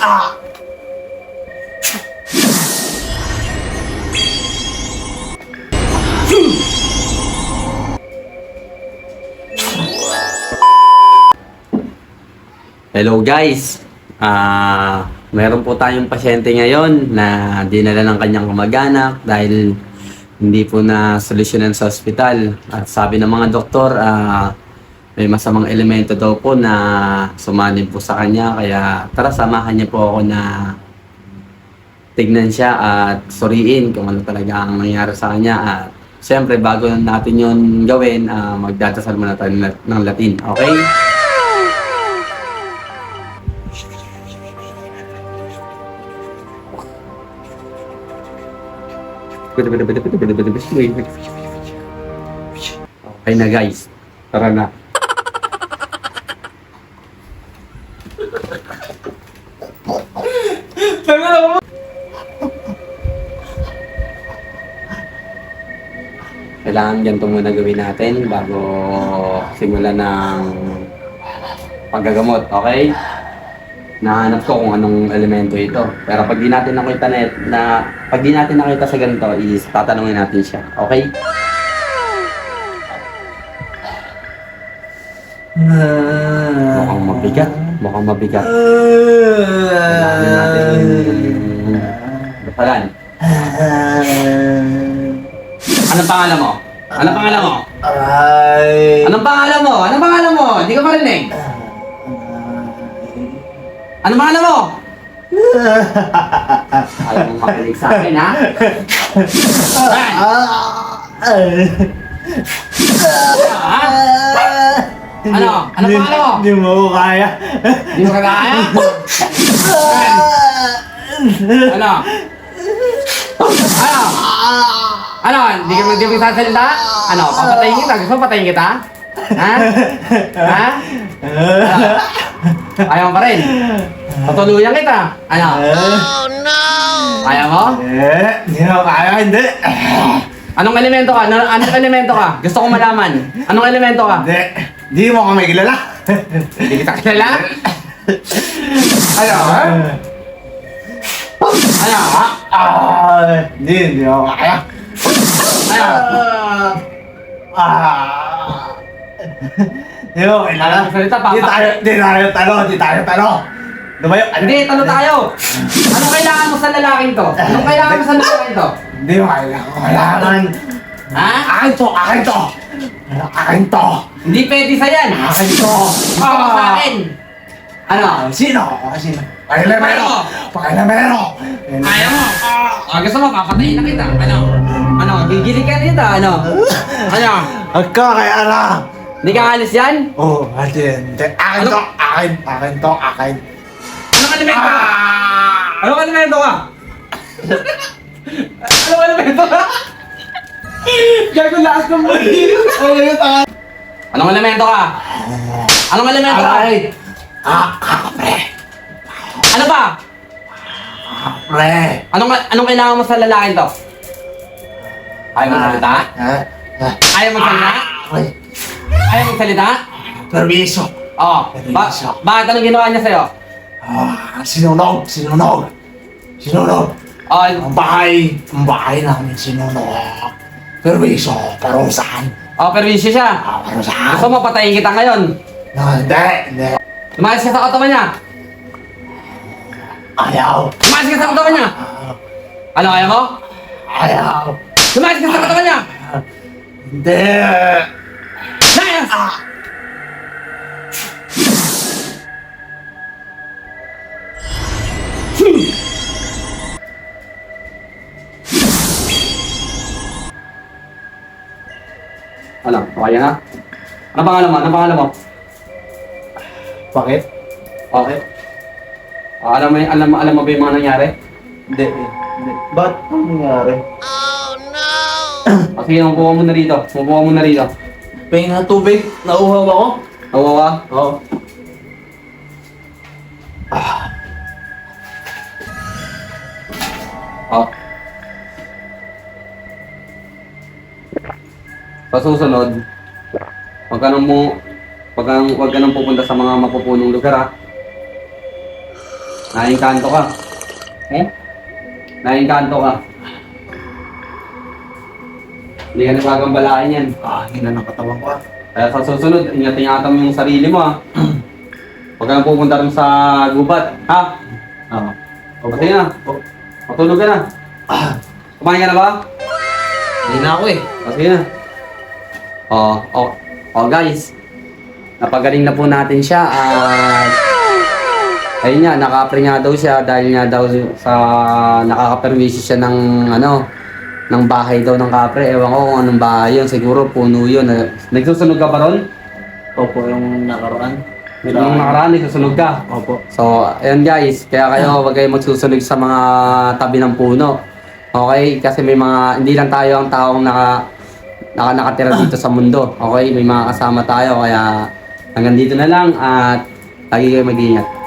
Hello guys! Ah, meron po tayong pasyente ngayon na dinala ng kanyang kamag-anak dahil hindi po na solusyonan sa ospital. At sabi ng mga doktor, ah, may masamang elemento daw po na sumanin po sa kanya. Kaya tara, samahan niyo po ako na tignan siya at suriin kung ano talaga ang nangyari sa kanya. At siyempre, bago natin yon gawin, ah, magdadasal muna tayo ng Latin. Okay? Okay na guys. Tara na. Kailangan ganito muna gawin natin bago simulan ng paggagamot, okay? Nahanap ko kung anong elemento ito. Pero pag di natin nakita na, na pag di natin nakita sa ganito, is tatanungin natin siya. Okay? Mukhang mabigat. Mukhang mabigat. Kailangan natin Basalan. Anong pangalan mo? Anong pangalan mo? Ay. Anong pangalan mo? Anong pangalan mo? Hindi ka marinig. Anong pangalan mo? Ayaw mong makinig sa akin, ha? Ay! Ha? Ano? Ano pangalan mo? Hindi mo ko kaya. Hindi mo kagaya? Ano? Ano? Ano? Hindi ka hindi mo sasalita? Ano? Papatayin kita? Gusto mo patayin kita? Ha? Ha? Ano? Ayaw mo pa rin? Patuluyan kita? Ano? Ayaw mo? Eh, Hindi mo kaya, hindi. Anong elemento ka? Ano- Anong elemento ka? Gusto kong malaman. Anong elemento ka? Hindi. Hindi mo kami kilala. Hindi kita kilala? Ano? ha? Ano? ha? Ah, Hindi, hindi mo kaya. Ano? Ah. Hindi mo kilala. Salita pa. Hindi tayo, hindi tayo talo, hindi tayo talo. Lumayo. Hindi, talo tayo. Anong kailangan mo sa lalaking to? Anong kailangan mo sa lalaking to? Hindi mo kailangan. Kailangan. Ha? Akin to, akin to. Akin to. Hindi pwede sa yan. Akin to. Gusto ko sa akin. Ano? Sino? Sino? Pakilamero! Pakilamero! Ayaw mo? Ah, gusto mo, papatayin na kita. Ano? Ano? Gigili ka dito, ano? Ano? Agka kaya na! Hindi ka alis yan? Oh, ate, hindi. Akin to, akin, akin to, akin. Elemento ka? Ah! Anong elemento ka? Anong elemento ka? Gago lakas ng buhay. Ano yun, tayo? Anong elemento ka? Anong elemento ka? Aray! Ah, kakapre! Ano ba? Kakapre! Anong anong kailangan mo sa lalaking to? Ayaw mo salita? Ha? Ha? Ayaw mo salita? Ay, Ayaw mo salita? permiso! Oo. Ba bakit anong ginawa niya sa'yo? Ah, sinunog! Sinunog! Sinunog! Oh, Ang bahay! Ang bahay namin sinunog! Permiso! Parusahan! oh perwisyo siya. Ah, parusahan! Gusto mo patayin kita ngayon? No, hindi! Hindi! Lumayas ka sa katawan niya. Ayaw! Lumayas ka sa katawan niya. Ah, Ano ayaw mo? Ayaw! Lumayas ka sa katawan niya. Hindi! Lumayas! Ano? Okay na? Ano pangalan mo? Ano pangalan mo? Bakit? Okay. Ah, alam mo, y- alam, alam mo ba yung mga nangyari? Hindi. Hindi. Ba't ang nangyari? O sige, mabuha mo na rito. Mabuha mo na rito. Pahing na tubig. Nauhaw ako. Nawa ka? Oo. Oh. Sa susunod, wag ka nang mo, wag ka nang, wag ka nang pupunta sa mga mapupunong lugar ha. Naingkanto ka. Eh? Naingkanto ka. Hindi ka nagagambalain yan. Ah, hina ng katawan ko ah. Kaya sa susunod, ingat-ingatan mo yung sarili mo ha. Huwag ka na pupunta rin sa gubat, ha? Oo. Opo. Pati na. Opo. Matulog ka na. Ah, Kumain ka na ba? hindi na ako eh. O, sige na. Oh, oh, oh guys. Napagaling na po natin siya at ayun nga, naka-apply nga daw siya dahil nga daw sa nakaka-permission siya ng ano, ng bahay daw ng kapre. Ewan ko kung anong bahay yun. Siguro puno yun. Nagsusunog ka ba ron? Opo, yung nakaraan. Nung nakaraan, nagsusunog ka. Opo. So, ayun guys, kaya kayo huwag kayo magsusunog sa mga tabi ng puno. Okay? Kasi may mga, hindi lang tayo ang taong naka, naka nakatira dito sa mundo. Okay? May mga kasama tayo, kaya hanggang dito na lang at lagi kayo mag-ingat.